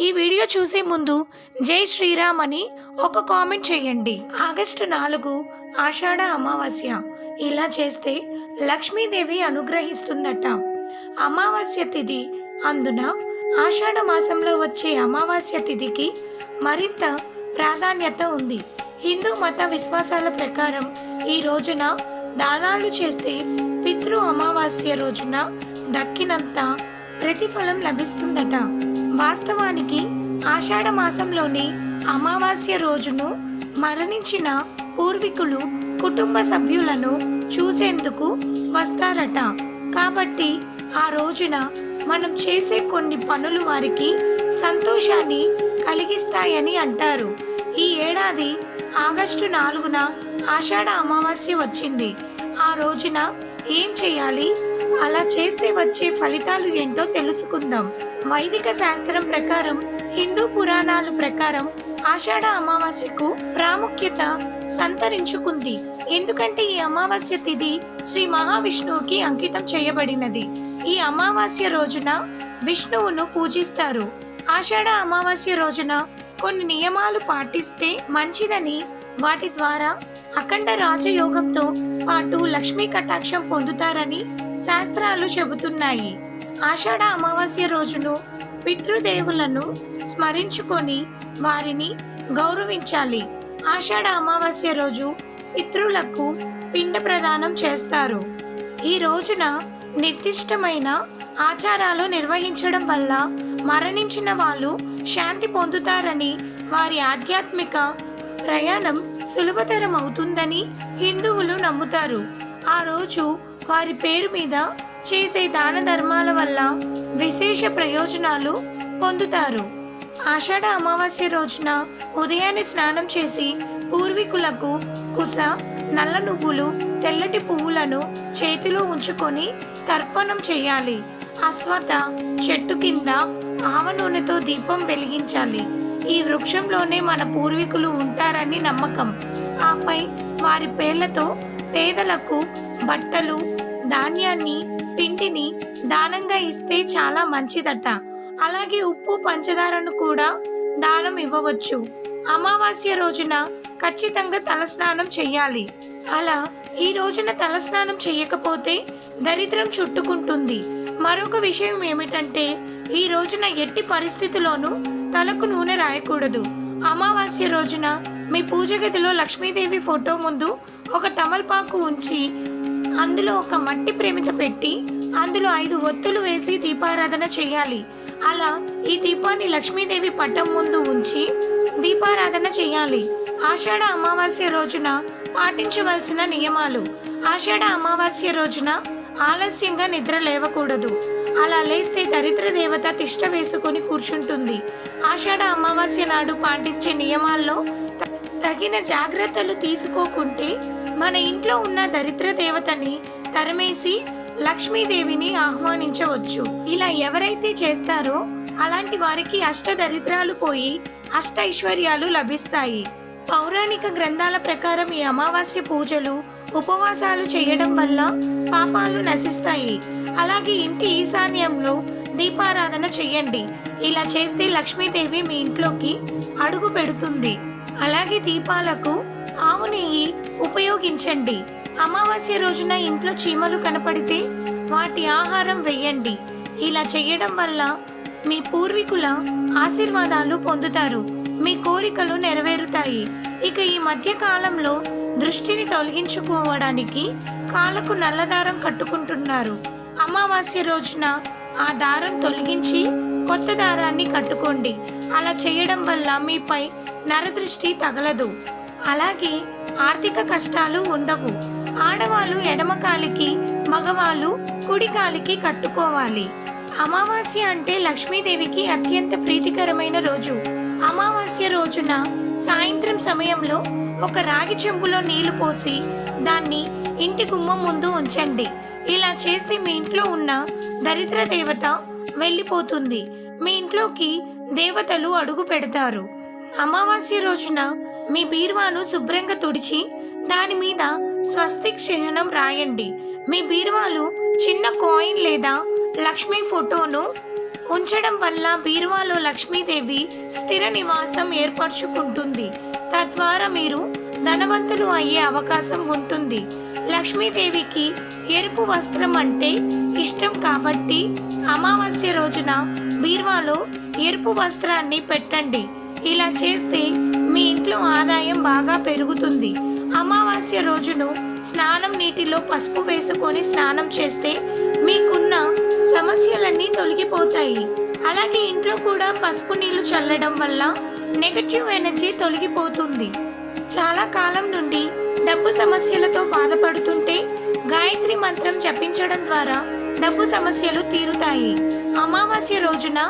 ఈ వీడియో చూసే ముందు జై శ్రీరామ్ అని ఒక కామెంట్ చేయండి. ఆగస్టు నాలుగు ఆషాఢ అమావాస్య. ఇలా చేస్తే లక్ష్మీదేవి అనుగ్రహిస్తుందట. అమావాస్య తిథి అందున ఆషాఢ మాసంలో వచ్చే అమావాస్య తిథికి మరింత ప్రాధాన్యత ఉంది. హిందూ మత విశ్వాసాల ప్రకారం ఈ రోజున దానాలు చేస్తే పితృ అమావాస్య రోజున దక్కినంత ప్రతిఫలం లభిస్తుందట. వాస్తవానికి ఆషాఢ మాసంలోని అమావాస్య రోజును మరణించిన పూర్వీకులు కుటుంబ సభ్యులను చూసేందుకు వస్తారట. కాబట్టి ఆ రోజున మనం చేసే కొన్ని పనులు వారికి సంతోషాన్ని కలిగిస్తాయని అంటారు. ఈ ఏడాది ఆగస్టు నాలుగున ఆషాఢ అమావాస్య వచ్చింది. ఆ రోజున ఏం చేయాలి? అలా చేస్తే వచ్చే ఫలితాలు ఏంటో తెలుసుకుందాం. వైదిక శాస్త్రం ప్రకారం హిందూ పురాణాల ప్రకారం ఆషాఢ అమావాస్యకు ప్రాముఖ్యత సంతరించుకుంది. ఎందుకంటే ఈ అమావాస్య తిథి శ్రీ మహావిష్ణువుకి అంకితం చేయబడినది. ఈ అమావాస్య రోజున విష్ణువును పూజిస్తారు. ఆషాఢ అమావాస్య రోజున కొన్ని నియమాలు పాటిస్తే మంచిదని వాటి ద్వారా అఖండ రాజయోగంతో పాటు లక్ష్మీ కటాక్షం పొందుతారని శాస్త్రాలు చెబుతున్నాయి. ఆషాఢ అమావాస్య రోజును పితృదేవులను స్మరించుకొని వారిని గౌరవించాలి. ఆషాఢ అమావాస్య రోజు పితృలకు పిండ ప్రదానం చేస్తారు. ఈ రోజున నిర్దిష్టమైన ఆచారాలు నిర్వహించడం వల్ల మరణించిన వాళ్ళు శాంతి పొందుతారని వారి ఆధ్యాత్మిక ప్రయాణం సులభతరం అవుతుందని హిందువులు నమ్ముతారు. ఆ రోజు వారి పేరు మీద చేసే దాన ధర్మాల వల్ల విశేష ప్రయోజనాలు పొందుతారు. ఆషాఢ అమావాస్య రోజున ఉదయాన్నే స్నానం చేసి పూర్వీకులకు కుస నల్ల నువ్వులు తెల్లటి పువ్వులను చేతిలో ఉంచుకొని తర్పణం చేయాలి. అశ్వత చెట్టు కింద ఆవ నూనెతో దీపం వెలిగించాలి. ఈ వృక్షంలోనే మన పూర్వీకులు ఉంటారని నమ్మకం. ఆపై వారి పేర్లతో పేదలకు బట్టలు ధాన్యాన్ని పిండిని దానంగా ఇస్తే చాలా మంచిదట. అలాగే ఉప్పు పంచదారను కూడా దానం ఇవ్వవచ్చు. అమావాస్య రోజున ఖచ్చితంగా తలస్నానం చెయ్యాలి. అలా ఈ రోజున తలస్నానం చేయకపోతే దరిద్రం చుట్టుకుంటుంది. మరొక విషయం ఏమిటంటే ఈ రోజున ఎట్టి పరిస్థితిలోనూ తలకు నూనె రాయకూడదు. అమావాస్య రోజున మీ పూజ గదిలో లక్ష్మీదేవి ఫోటో ముందు ఒక తమలపాకు ఉంచి అందులో ఒక మట్టి ప్రేమిత పెట్టి అందులో ఐదు ఒత్తులు వేసి దీపారాధన చేయాలి. అలా ఈ దీపాన్ని లక్ష్మీదేవి పట్టం ముందు ఉంచి దీపారాధన చేయాలి. ఆషాఢ అమావాస్య రోజున పాటించవలసిన నియమాలు. ఆషాఢ అమావాస్య రోజున ఆలస్యంగా నిద్ర లేవకూడదు. అలా లేస్తే దరిద్ర దేవత తిష్ట వేసుకొని కూర్చుంటుంది. ఆషాఢ అమావాస్య నాడు పాటించే నియమాల్లో తగిన జాగ్రత్తలు తీసుకోకుంటే మన ఇంట్లో ఉన్న దరిద్ర దేవతని తరిమేసి లక్ష్మీదేవిని ఆహ్వానించవచ్చు. ఇలా ఎవరైతే చేస్తారో అలాంటి వారికి అష్ట దరిద్రాలు పోయి అష్ట ఐశ్వర్యాలు లభిస్తాయి. పౌరాణిక గ్రంథాల ప్రకారం ఈ అమావాస్య పూజలు ఉపవాసాలు చేయడం వల్ల పాపాలు నశిస్తాయి. అలాగే ఇంటి ఈశాన్యంలో దీపారాధన చెయ్యండి ఇలా చేస్తే లక్ష్మీదేవి మీ ఇంట్లోకి అడుగు పెడుతుంది. అలాగే దీపాలకు ఆవు నెయ్యి ఉపయోగించండి. అమావాస్య రోజున ఇంట్లో చీమలు కనపడితే వాటి ఆహారం వెయ్యండి. ఇలా చేయడం వల్ల మీ పూర్వీకుల ఆశీర్వాదాలు పొందుతారు. మీ కోరికలు నెరవేరుతాయి. ఇక ఈ మధ్య కాలంలో దృష్టిని తొలగించుకోవడానికి కాళ్ళకు నల్లదారం కట్టుకుంటున్నారు. అమావాస్య రోజున ఆ దారం తొలగించి కొత్త దారాన్ని కట్టుకోండి. అలా చేయడం వల్ల మీపై నరదృష్టి తగలదు. అలాగే ఆర్థిక కష్టాలు ఉండవు. ఆడవాళ్ళు ఎడమ కాలికి మగవాళ్ళు కుడి కాలికి కట్టుకోవాలి. అమావాస్య అంటే లక్ష్మీదేవికి అత్యంత ప్రీతికరమైన రోజు. అమావాస్య రోజున సాయంత్రం సమయంలో ఒక రాగి చెంబులో నీళ్ళు పోసి దాన్ని ఇంటి గుమ్మం ముందు ఉంచండి. ఇలా చేస్తే మీ ఇంట్లో ఉన్న దరిద్ర దేవత వెళ్ళిపోతుంది. మీ ఇంట్లోకి దేవతలు అడుగు పెడతారు. అమావాస్య రోజున మీ బీరువాను శుభ్రంగా తుడిచి దాని మీద స్వస్తిక్ చిహ్నం రాయండి. మీ బీరువాలు చిన్న కాయిన్ లేదా లక్ష్మీ ఫోటోను ఉంచడం వల్ల బీరువాలో లక్ష్మీదేవి స్థిర నివాసం ఏర్పరచుకుంటుంది. తద్వారా మీరు ధనవంతులు అయ్యే అవకాశం ఉంటుంది. లక్ష్మీదేవికి ఎరుపు వస్త్రం అంటే ఇష్టం కాబట్టి అమావాస్య రోజున బీరువాలో ఎరుపు వస్త్రాన్ని పెట్టండి. ఇలా చేస్తే మీ ఇంట్లో ఆదాయం బాగా పెరుగుతుంది. అమావాస్య రోజును స్నానం నీటిలో పసుపు వేసుకొని స్నానం చేస్తే మీకున్న సమస్యలన్నీ తొలగిపోతాయి. అలాగే ఇంట్లో కూడా పసుపు నీళ్ళు చల్లడం వల్ల నెగటివ్ ఎనర్జీ తొలగిపోతుంది. చాలా కాలం నుండి డబ్బు సమస్యలతో బాధపడుతుంటే గాయత్రి మంత్రం జపించడం ద్వారా డబ్బు సమస్యలు తీరుతాయి. అమావాస్య రోజున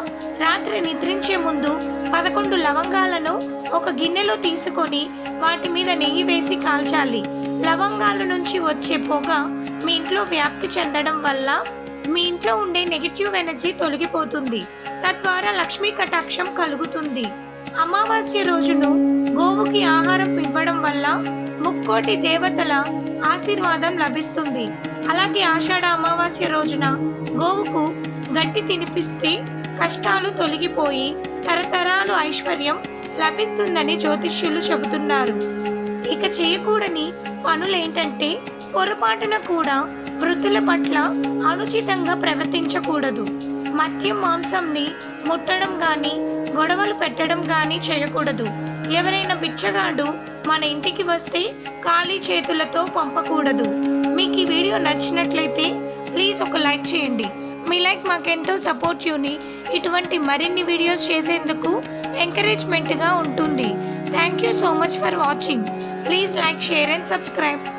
రాత్రి నిద్రించే ముందు పదకొండు లవంగాలను ఒక గిన్నెలో తీసుకొని వాటి మీద నెయ్యి వేసి కాల్చాలి. లవంగాల నుంచి వచ్చే పొగ మీ ఇంట్లో వ్యాప్తి చెందడం వల్ల మీ ఇంట్లో ఉండే నెగిటివ్ ఎనర్జీ తొలగిపోతుంది. తద్వారా లక్ష్మీ కటాక్షం కలుగుతుంది. అమావాస్య రోజును గోవుకి ఆహారం ఇవ్వడం వల్ల ముక్కోటి దేవతల ఆశీర్వాదం లభిస్తుంది. అలాగే ఆషాఢ అమావాస్య రోజున గోవుకు గట్టి తినిపిస్తే కష్టాలు తొలగిపోయి తరతరాలు ఐశ్వర్యం లభిస్తుందని జ్యోతిష్యులు చెబుతున్నారు. ఇక చేయకూడని పనులేంటంటే పొరపాటున కూడా వృద్ధుల పట్ల అనుచితంగా ప్రవర్తించకూడదు. మద్యం మాంసంని ముట్టడం గాని గొడవలు పెట్టడం గాని చేయకూడదు. ఎవరైనా బిచ్చగాడు మన ఇంటికి వస్తే ఖాళీ చేతులతో పంపకూడదు. మీకు ఈ వీడియో నచ్చినట్లయితే ప్లీజ్ ఒక లైక్ చేయండి. మీ లైక్ మాకెంతో సపోర్టివ్ని ఇటువంటి మరిన్ని వీడియోస్ చేసేందుకు ఎంకరేజ్మెంట్గా ఉంటుంది. Thank you so much for watching please like share and subscribe